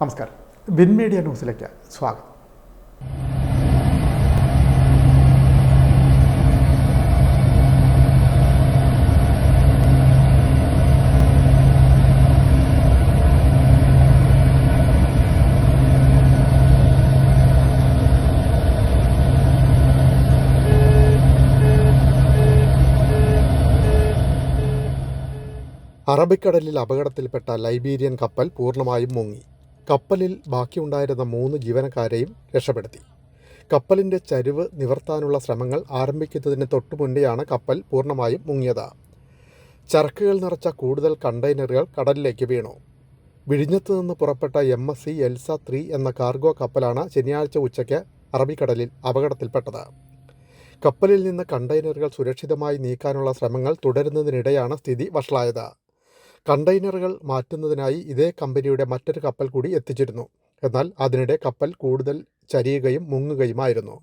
നമസ്കാരം. Win media ന്യൂസിലേക്ക് സ്വാഗതം. അറബിക്കടലിൽ അപകടത്തിൽപ്പെട്ട ലൈബീരിയൻ കപ്പൽ പൂർണമായും മുങ്ങി. കപ്പലിൽ ബാക്കിയുണ്ടായിരുന്ന മൂന്ന് ജീവനക്കാരെയും രക്ഷപ്പെടുത്തി. കപ്പലിന്റെ ചരിവ് നിവർത്താനുള്ള ശ്രമങ്ങൾ ആരംഭിക്കുന്നതിന് തൊട്ടുമുന്നെയാണ് കപ്പൽ പൂർണമായും മുങ്ങിയത്. ചരക്കുകൾ നിറച്ച കൂടുതൽ കണ്ടെയ്നറുകൾ കടലിലേക്ക് വീണു. വിഴിഞ്ഞത്ത് നിന്ന് പുറപ്പെട്ട M S C Elsa three എന്ന കാർഗോ കപ്പലാണ് ശനിയാഴ്ച ഉച്ചയ്ക്ക് അറബിക്കടലിൽ അപകടത്തിൽപ്പെട്ടത്. കപ്പലിൽ നിന്ന് കണ്ടെയ്നറുകൾ സുരക്ഷിതമായി നീക്കാനുള്ള ശ്രമങ്ങൾ തുടരുന്നതിനിടെയാണ് സ്ഥിതി വഷളായത്. കണ്ടെയ്നറുകൾ മാറ്റുന്നതിനായി ഇതേ കമ്പനിയുടെ മറ്റൊരു കപ്പൽ കൂടി എത്തിച്ചിരുന്നു. എന്നാൽ അതിനിടെ കപ്പൽ കൂടുതൽ ചരിയുകയും മുങ്ങുകയുമായിരുന്നു.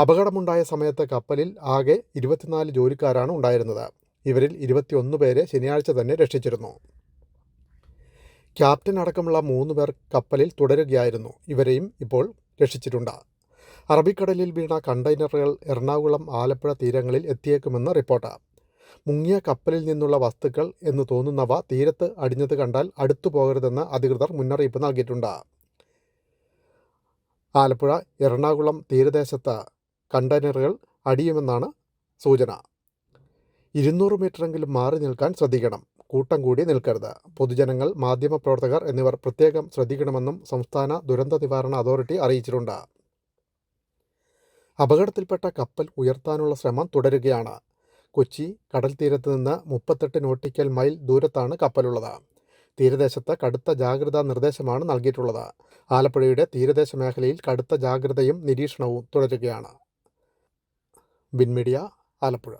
അപകടമുണ്ടായ സമയത്ത് കപ്പലിൽ ആകെ ഇരുപത്തിനാല് ജോലിക്കാരാണ് ഉണ്ടായിരുന്നത്. ഇവരിൽ ഇരുപത്തിയൊന്ന് പേരെ ശനിയാഴ്ച തന്നെ രക്ഷിച്ചിരുന്നു. ക്യാപ്റ്റൻ അടക്കമുള്ള മൂന്ന് പേർ കപ്പലിൽ തുടരുകയായിരുന്നു. ഇവരെയും ഇപ്പോൾ രക്ഷിച്ചിട്ടുണ്ട്. അറബിക്കടലിൽ വീണ കണ്ടെയ്നറുകൾ എറണാകുളം ആലപ്പുഴ തീരങ്ങളിൽ എത്തിയേക്കുമെന്ന് റിപ്പോർട്ട്. മുങ്ങിയ കപ്പലിൽ നിന്നുള്ള വസ്തുക്കൾ എന്ന് തോന്നുന്നവ തീരത്ത് അടിഞ്ഞത് കണ്ടാൽ അടുത്തു പോകരുതെന്ന് അധികൃതർ മുന്നറിയിപ്പ് നൽകിയിട്ടുണ്ട്. ആലപ്പുഴ എറണാകുളം തീരദേശത്ത് കണ്ടെയ്നറുകൾ അടിയുമെന്നാണ് സൂചന. ഇരുന്നൂറ് മീറ്ററെങ്കിലും മാറി നിൽക്കാൻ ശ്രദ്ധിക്കണം. കൂട്ടം കൂടി നിൽക്കരുത്. പൊതുജനങ്ങൾ മാധ്യമപ്രവർത്തകർ എന്നിവർ പ്രത്യേകം ശ്രദ്ധിക്കണമെന്നും സംസ്ഥാന ദുരന്ത നിവാരണ അതോറിറ്റി അറിയിച്ചിട്ടുണ്ട്. അപകടത്തിൽപ്പെട്ട കപ്പൽ ഉയർത്താനുള്ള ശ്രമം തുടരുകയാണ്. കൊച്ചി കടൽ തീരത്ത് നിന്ന് മുപ്പത്തെട്ട് നോട്ടിക്കൽ മൈൽ ദൂരത്താണ് കപ്പലുള്ളത്. തീരദേശത്ത് കടുത്ത ജാഗ്രതാ നിർദ്ദേശമാണ് നൽകിയിട്ടുള്ളത്. ആലപ്പുഴയുടെ തീരദേശ മേഖലയിൽ കടുത്ത ജാഗ്രതയും നിരീക്ഷണവും തുടരുകയാണ്. ബിൻമീഡിയ ആലപ്പുഴ.